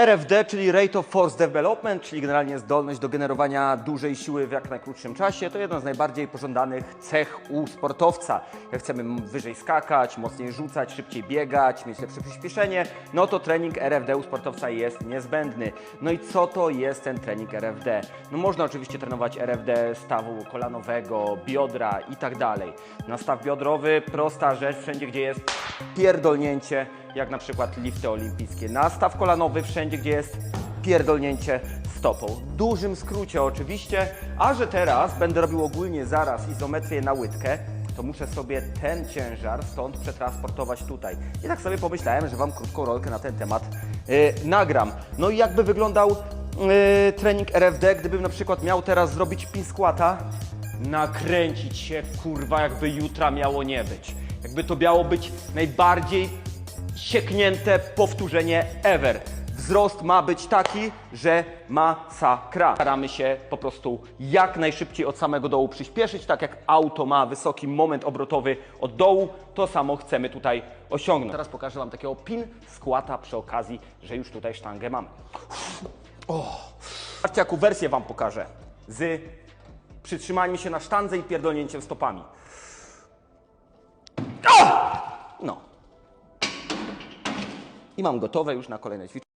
RFD, czyli Rate of Force Development, czyli generalnie zdolność do generowania dużej siły w jak najkrótszym czasie, to jedna z najbardziej pożądanych cech u sportowca. Jak chcemy wyżej skakać, mocniej rzucać, szybciej biegać, mieć lepsze przyspieszenie, no to trening RFD u sportowca jest niezbędny. No i co to jest ten trening RFD? No można oczywiście trenować RFD stawu kolanowego, biodra i tak dalej. Na staw biodrowy prosta rzecz, wszędzie gdzie jest pierdolnięcie, jak na przykład lifty olimpijskie. Nastaw kolanowy wszędzie, gdzie jest pierdolnięcie stopą. W dużym skrócie oczywiście, a że teraz będę robił ogólnie zaraz izometrię na łydkę, to muszę sobie ten ciężar stąd przetransportować tutaj. I tak sobie pomyślałem, że Wam krótką rolkę na ten temat yy, nagram. No i jakby wyglądał yy, trening RFD, gdybym na przykład miał teraz zrobić pin squata, nakręcić się, kurwa, jakby jutra miało nie być. Jakby to miało być najbardziej sieknięte powtórzenie ever. Wzrost ma być taki, że masakra. Staramy się po prostu jak najszybciej od samego dołu przyspieszyć, tak jak auto ma wysoki moment obrotowy od dołu, to samo chcemy tutaj osiągnąć. Teraz pokażę Wam takiego pin skłata przy okazji, że już tutaj sztangę mamy. Zobaczcie, jaką wersję Wam pokażę. Z przytrzymaniem się na sztandze i pierdolnięciem stopami. No. I mam gotowe już na kolejne ćwiczenie.